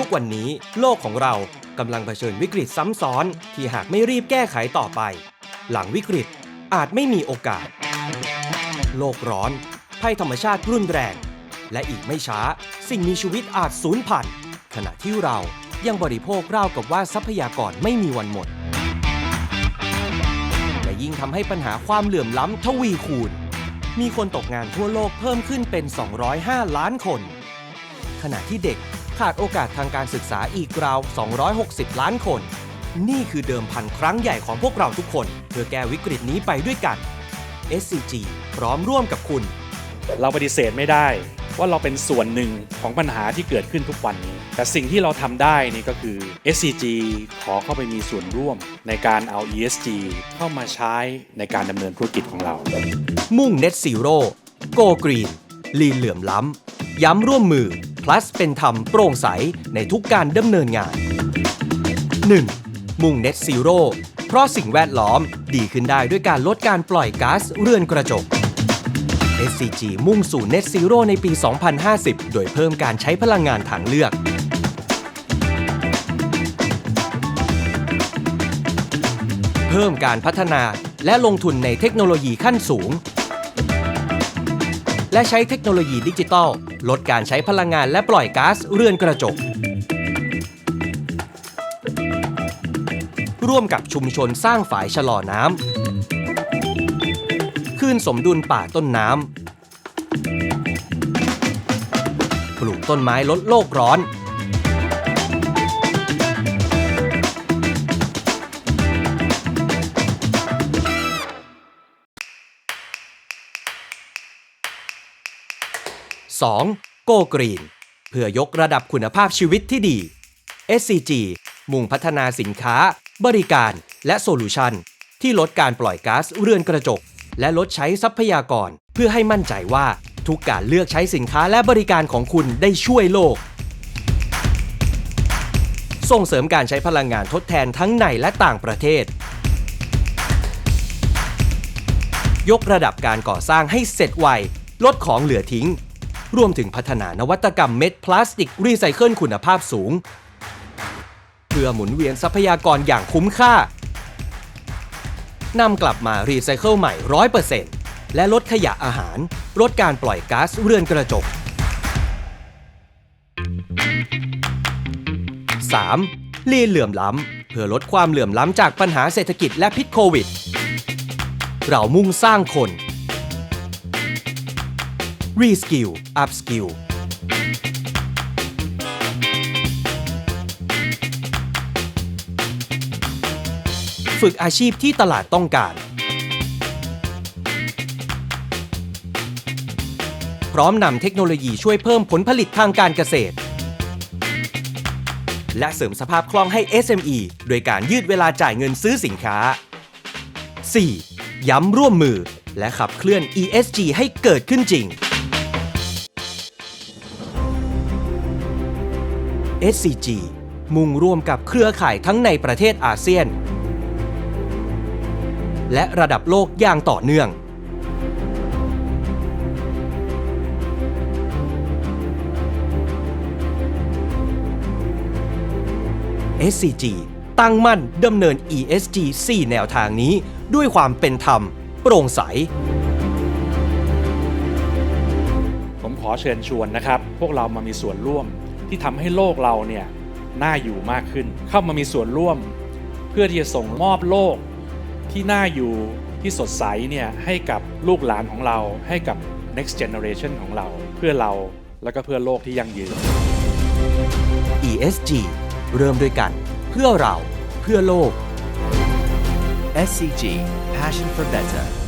ทุกวันนี้โลกของเรากำลังเผชิญวิกฤตซ้ำซ้อนที่หากไม่รีบแก้ไขต่อไป หลังวิกฤตอาจไม่มีโอกาส โลกร้อน ภัยธรรมชาติรุนแรง และอีกไม่ช้า สิ่งมีชีวิตอาจสูญพันธุ์ขณะที่เรายังบริโภคราวกับว่าทรัพยากรไม่มีวันหมด และยิ่งทำให้ปัญหาความเหลื่อมล้ำทวีคูณ มีคนตกงานทั่วโลกเพิ่มขึ้นเป็น 205 ล้านคน ขณะที่เด็ก ขาดโอกาสทางการศึกษาอีกราว 260 ล้านคน นี่คือเดิมพันครั้งใหญ่ของพวกเราทุกคน เพื่อแก้วิกฤตนี้ไปด้วยกัน SCG พร้อมร่วมกับคุณ เราปฏิเสธไม่ได้ว่าเราเป็นส่วนหนึ่งของปัญหาที่เกิดขึ้นทุกวันนี้ แต่สิ่งที่เราทำได้นี่ก็คือ SCG ขอเข้าไปมีส่วนร่วมในการเอา ESG เข้ามาใช้ในการดำเนินธุรกิจของเรา มุ่ง Net Zero Go Green ลีนเหลื่อมล้ำ ย้ำร่วมมือ plus เป็นธรรมโปร่งใสในทุกการดำเนินงาน 1. มุ่ง Net Zero เพราะสิ่งแวดล้อมดีขึ้นได้ด้วยการลดการปล่อยก๊าซเรือนกระจก SCG มุ่งสู่ Net Zero ในปี 2050 โดยเพิ่มการใช้พลังงานทางเลือก เพิ่มการพัฒนาและลงทุนในเทคโนโลยีขั้นสูง และใช้เทคโนโลยีดิจิทัลลดการใช้พลังงานและปล่อยก๊าซเรือนกระจก ร่วมกับชุมชนสร้างฝายชะลอน้ำคืนสมดุลป่าต้นน้ำปลูกต้นไม้ลดโลกร้อน 2. Go Green เพื่อยกระดับคุณภาพชีวิตที่ดี SCG มุ่งพัฒนาสินค้า บริการ และโซลูชันที่ลดการปล่อยก๊าซเรือนกระจก และลดใช้ทรัพยากร เพื่อให้มั่นใจว่าทุกการเลือกใช้สินค้าและบริการของคุณได้ช่วยโลก ส่งเสริมการใช้พลังงานทดแทนทั้งในและต่างประเทศ ยกระดับการก่อสร้างให้เสร็จไว ลดของเหลือทิ้ง รวมถึงพัฒนานวัตกรรมเม็ดพลาสติกรีไซเคิลคุณภาพสูง เพื่อหมุนเวียนทรัพยากรอย่างคุ้มค่านำกลับมารีไซเคิลใหม่ 100%และลดขยะอาหาร ลดการปล่อยก๊าซเรือนกระจก 3. ลีนเหลื่อมล้ำ เพื่อลดความเหลื่อมล้ำจากปัญหาเศรษฐกิจและพิษโควิด เรามุ่งสร้างคน Reskill Upskill ฝึกอาชีพที่ตลาดต้องการ พร้อมนำเทคโนโลยีช่วยเพิ่มผลผลิตทางการเกษตร และเสริมสภาพคล่องให้ SME โดยการยืดเวลาจ่ายเงินซื้อสินค้า 4. ย้ำร่วมมือและขับเคลื่อน ESG ให้เกิดขึ้นจริง SCG มุ่งร่วมกับเครือข่ายทั้งในประเทศอาเซียน และระดับโลกอย่างต่อเนื่อง SCG ตั้งมั่นดำเนิน ESG 4 แนวทางนี้ด้วยความเป็นธรรม โปร่งใส ผมขอเชิญชวนนะครับ พวกเรามามีส่วนร่วม ที่ทำให้โลกเราเนี่ยน่าอยู่มากขึ้น เข้ามามีส่วนร่วม เพื่อที่จะส่งมอบโลกที่น่าอยู่ที่สดใสเนี่ยให้กับลูกหลานของเรา ให้กับ next generation ของเรา เพื่อเราแล้วก็เพื่อโลกที่ยั่งยืน ESG เริ่มด้วยกัน เพื่อเรา เพื่อโลก SCG Passion for Better